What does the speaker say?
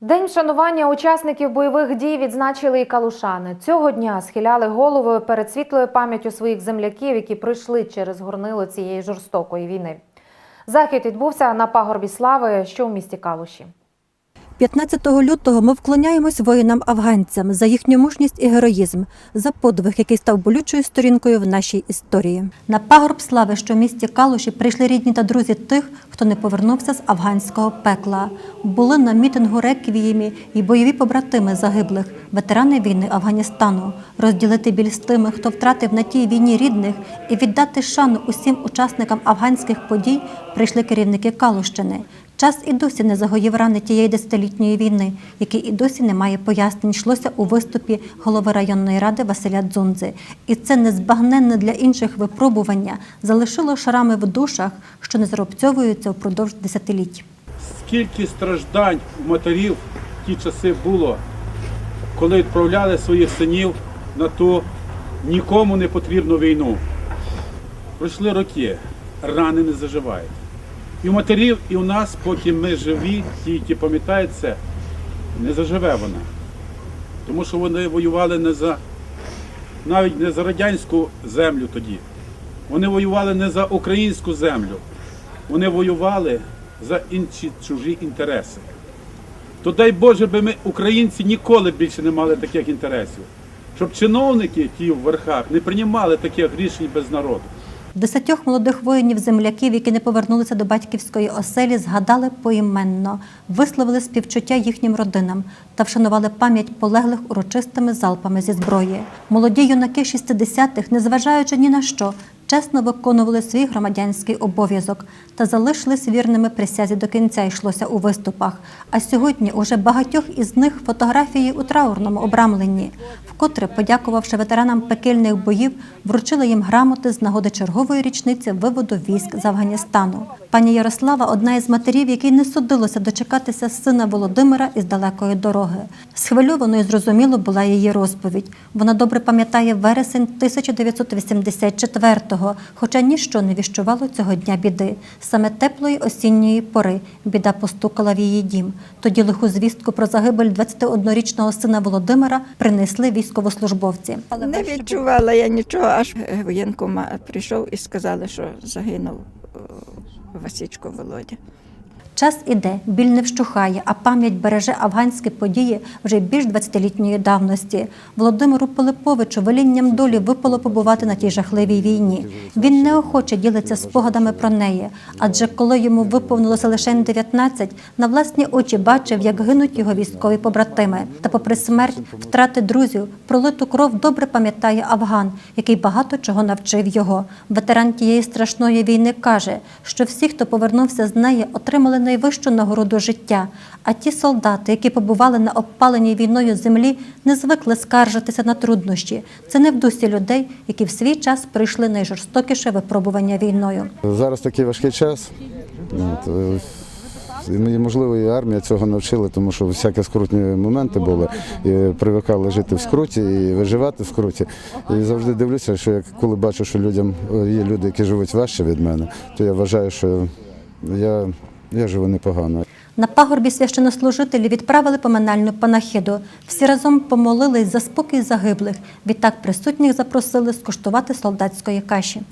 День вшанування учасників бойових дій відзначили і калушани. Цього дня схиляли голови перед світлою пам'яттю своїх земляків, які пройшли через горнило цієї жорстокої війни. Захід відбувся на пагорбі слави, що в місті Калуші. 15 лютого ми вклоняємось воїнам-афганцям за їхню мужність і героїзм, за подвиг, який став болючою сторінкою в нашій історії. На пагорб слави, що в місті Калуші, прийшли рідні та друзі тих, хто не повернувся з афганського пекла. Були на мітингу реквіємі і бойові побратими загиблих, ветерани війни Афганістану, розділити біль з тими, хто втратив на тій війні рідних, і віддати шану усім учасникам афганських подій прийшли керівники Калущини. Час і досі не загоїв рани тієї десятилітньої війни, який і досі не має пояснень, йшлося у виступі голови районної ради Василя Дзунзи. І це незбагненне для інших випробування залишило шарами в душах, що не заробцьовуються впродовж десятиліть. Скільки страждань у матерів в ті часи було, коли відправляли своїх синів на ту нікому не потрібну війну. Пройшли роки, рани не заживають. І у матерів, і у нас, поки ми живі, які пам'ятають це, не заживе вона. Тому що вони воювали не за навіть не за радянську землю тоді. Вони воювали не за українську землю. Вони воювали за інші чужі інтереси. То дай Боже, би ми, українці, ніколи більше не мали таких інтересів. Щоб чиновники, ті в верхах, не приймали таких рішень без народу. Десятьох молодих воїнів-земляків, які не повернулися до батьківської оселі, згадали поіменно, висловили співчуття їхнім родинам та вшанували пам'ять полеглих урочистими залпами зі зброї. Молоді юнаки 60-х, незважаючи ні на що, чесно виконували свій громадянський обов'язок та залишились вірними присязі до кінця йшлося у виступах. А сьогодні уже багатьох із них фотографії у траурному обрамленні. Вкотре, подякувавши ветеранам пекельних боїв, вручили їм грамоти з нагоди чергової річниці виводу військ з Афганістану. Пані Ярослава одна із матерів, якій не судилося дочекатися сина Володимира із далекої дороги. Схвильованою зрозуміло була її розповідь. Вона добре пам'ятає вересень 1984-го, хоча ніщо не віщувало цього дня біди. Саме теплої осінньої пори біда постукала в її дім. Тоді лиху звістку про загибель 21-річного сина Володимира принесли військовослужбовці. Не відчувала я нічого, аж воєнкома прийшов і сказали, що загинув е, Васічко Володя. Час іде, біль не вщухає, а пам'ять береже афганські події вже більш 20-літньої давності. Володимиру Пилиповичу велінням долі випало побувати на тій жахливій війні. Він неохоче ділиться спогадами про неї, адже коли йому виповнилося лише 19, на власні очі бачив, як гинуть його військові побратими. Та, попри смерть, втрати друзів, пролиту кров добре пам'ятає Афган, який багато чого навчив його. Ветеран тієї страшної війни каже, що всі, хто повернувся з неї, отримали найвищу нагороду життя. А ті солдати, які побували на обпаленій війною землі, не звикли скаржитися на труднощі. Це не в дусі людей, які в свій час прийшли найжорстокіше випробування війною. Зараз такий важкий час. Е, можливо, і армія цього навчила, тому що всякі скрутні моменти були. І привикали жити в скруті і виживати в скруті. І завжди дивлюся, що як коли бачу, що людям е, є люди, які живуть важче від мене, то я вважаю, що я, я живу непогано. На пагорбі священнослужителі відправили поминальну панахиду. Всі разом помолились за спокій загиблих. Відтак присутніх запросили скуштувати солдатської каші.